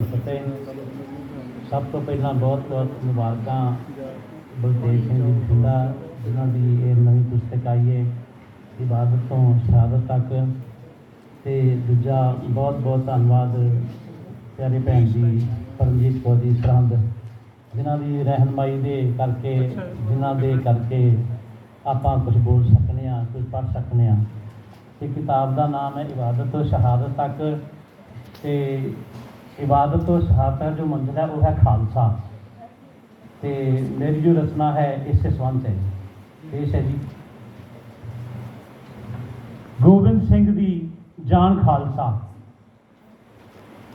ਫਤਿਹ ਸਭ ਤੋਂ ਪਹਿਲਾਂ ਬਹੁਤ ਬਹੁਤ ਮੁਬਾਰਕਾਂ ਬਲਦੇਵ ਸਿੰਘ ਜੀ ਬਠਿੰਡਾ, ਜਿਨ੍ਹਾਂ ਦੀ ਇਹ ਨਵੀਂ ਪੁਸਤਕ ਆਈ ਹੈ, ਇਬਾਦਤ ਤੋਂ ਸ਼ਹਾਦਤ ਤੱਕ। ਤੇ ਦੂਜਾ ਬਹੁਤ ਬਹੁਤ ਧੰਨਵਾਦ ਪਿਆਰੀ ਭੈਣ ਜੀ, ਪਰਮਜੀਤ ਕੌਰ ਜੀ ਸਰਹੰਦ, ਜਿਨ੍ਹਾਂ ਦੀ ਰਹਿਨਮਾਈ ਦੇ ਕਰਕੇ, ਜਿਨ੍ਹਾਂ ਦੇ ਕਰਕੇ ਆਪਾਂ ਕੁਝ ਬੋਲ ਸਕਨੇ ਆ ਕੁਝ ਪੜ੍ਹ ਸਕਨੇ ਆ ਇਹ ਕਿਤਾਬ ਦਾ ਨਾਮ ਹੈ ਇਬਾਦਤ ਤੋਂ ਸ਼ਹਾਦਤ ਤੱਕ। ਤੇ ਇਬਾਦਤ ਤੋਂ ਸ਼ਹਾਦਤ ਜੋ ਮੰਜ਼ਿਲ ਹੈ, ਉਹ ਹੈ ਖਾਲਸਾ। ਤੇ ਮੇਰੀ ਜੋ ਰਚਨਾ ਹੈ, ਇਸੇ ਸੰਬੰਧ ਹੈ ਪੇਸ਼ ਹੈ ਜੀ। ਗੋਬਿੰਦ ਸਿੰਘ ਦੀ ਜਾਨ ਖਾਲਸਾ।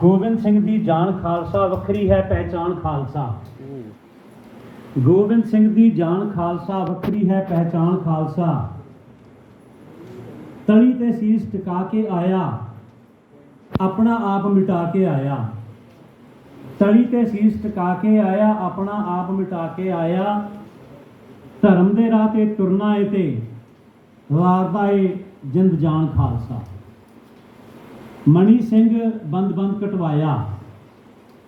ਗੋਬਿੰਦ ਸਿੰਘ ਦੀ ਜਾਨ ਖਾਲਸਾ ਵੱਖਰੀ ਹੈ ਪਹਿਚਾਨ ਖਾਲਸਾ। ਗੋਬਿੰਦ ਸਿੰਘ ਦੀ ਜਾਨ ਖਾਲਸਾ ਵੱਖਰੀ ਹੈ ਪਹਿਚਾਨ ਖਾਲਸਾ। ਤਲੀ ਤੇ ਸੀਸ ਟਿਕਾ ਕੇ ਆਇਆ। ਆਪਣਾ ਆਪ ਮਿਟਾ ਕੇ ਆਇਆ। ਤਲੀ ਤੇ ਸੀਸ ਟਿਕਾ ਕੇ ਆਇਆ, ਆਪਣਾ ਆਪ ਮਿਟਾ ਕੇ ਆਇਆ। ਧਰਮ ਦੇ ਰਾਹ ਤੇ ਤੁਰਨਾ ਏ ਤੇ ਵਾਰਦਾ ਏ ਜਿੰਦ ਜਾਨ ਖਾਲਸਾ। ਮਣੀ ਸਿੰਘ ਬੰਦ ਬੰਦ ਕਟਵਾਇਆ।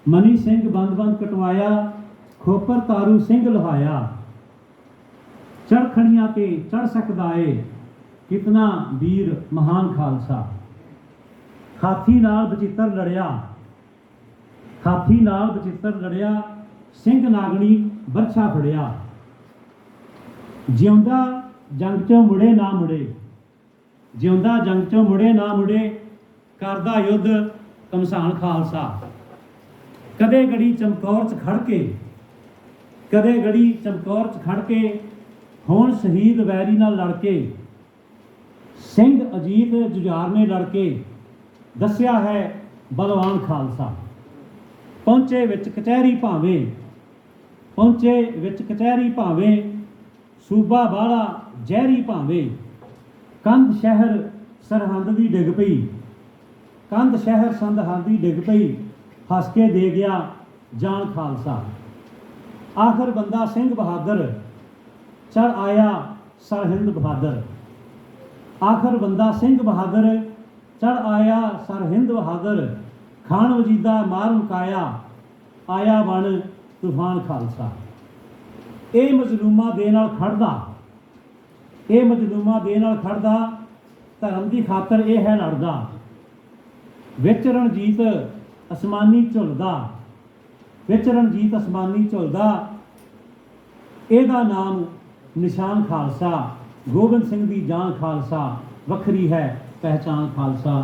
ਮਨੀ ਸਿੰਘ ਬੰਦ ਬੰਦ ਕਟਵਾਇਆ, ਖੋਪਰ ਤਾਰੂ ਸਿੰਘ ਲਹਾਇਆ। ਚੜਖਣੀਆਂ ਤੇ ਚੜ ਸਕਦਾ ਏ, ਕਿਤਨਾ ਵੀਰ ਮਹਾਨ ਖਾਲਸਾ। ਹਾਥੀ ਨਾਲ ਬਚਿੱਤਰ ਲੜਿਆ। ਹਾਥੀ ਨਾਲ ਬਚਿੱਤਰ ਲੜਿਆ, ਸਿੰਘ ਨਾਗਣੀ ਬਰਛਾ ਫੜਿਆ। ਜਿਉਂਦਾ ਜੰਗ ਚੋਂ ਮੁੜੇ ਨਾ ਮੁੜੇ, ਜਿਉਂਦਾ ਜੰਗ ਚੋਂ ਮੁੜੇ ਨਾ ਮੁੜੇ, ਕਰਦਾ ਯੁੱਧ ਕਮਸਾਨ ਖਾਲਸਾ। ਕਦੇ ਗੜੀ ਚਮਕੌਰ ਚ ਖੜ ਕੇ, ਕਦੇ ਗੜੀ ਚਮਕੌਰ ਚ ਖੜ ਕੇ, ਹੁਣ ਸ਼ਹੀਦ ਵੈਰੀ ਨਾਲ ਲੜ ਕੇ, ਸਿੰਘ ਅਜੀਤ ਜੁਝਾਰ ਨੇ ਲੜ ਕੇ। ਦੱਸਿਆ ਹੈ ਬਲਵਾਨ ਖਾਲਸਾ। ਪਹੁੰਚੇ ਵਿੱਚ ਕਚਹਿਰੀ ਭਾਵੇਂ, ਪਹੁੰਚੇ ਵਿੱਚ ਕਚਹਿਰੀ ਭਾਵੇਂ, ਸੂਬਾ ਬਾਲਾ ਜ਼ਹਿਰੀ ਭਾਵੇਂ, ਕੰਧ ਸ਼ਹਿਰ ਸਰਹੰਦ ਦੀ ਡਿੱਗ ਪਈ। ਕੰਧ ਸ਼ਹਿਰ ਸੰਧਹੰਦ ਦੀ ਡਿੱਗ ਪਈ, ਹੱਸ ਕੇ ਦੇ ਗਿਆ ਜਾਨ ਖਾਲਸਾ। ਆਖਰ ਬੰਦਾ ਸਿੰਘ ਬਹਾਦਰ ਚੜ ਆਇਆ ਸਰਹਿੰਦ ਬਹਾਦਰ। ਆਖਰ ਬੰਦਾ ਸਿੰਘ ਬਹਾਦਰ ਹਿੰਦ ਬਹਾਦਰ ਖਾਨ ਵਜੀਦਾ ਮਾਰ ਮੁਕਾਇਆ ਆਇਆ ਬਣ ਤੂਫਾਨ ਖਾਲਸਾ ਇਹ ਮਜ਼ਲੂਮਾਂ ਦੇ ਨਾਲ ਖੜਦਾ ਇਹ ਮਜ਼ਲੂਮਾਂ ਦੇ ਨਾਲ ਖੜਦਾ ਧਰਮ ਦੀ ਖਾਤਰ ਇਹ ਹੈ ਲੜਦਾ ਵਿੱਚ ਰਣਜੀਤ ਅਸਮਾਨੀ ਝੁਲਦਾ ਵਿੱਚ ਰਣਜੀਤ ਅਸਮਾਨੀ ਝੁਲਦਾ ਇਹਦਾ ਨਾਮ ਨਿਸ਼ਾਨ ਖਾਲਸਾ ਗੋਬਿੰਦ ਸਿੰਘ ਦੀ ਜਾਨ ਖਾਲਸਾ ਵੱਖਰੀ ਹੈ ਪਹਿਚਾਨ ਖਾਲਸਾ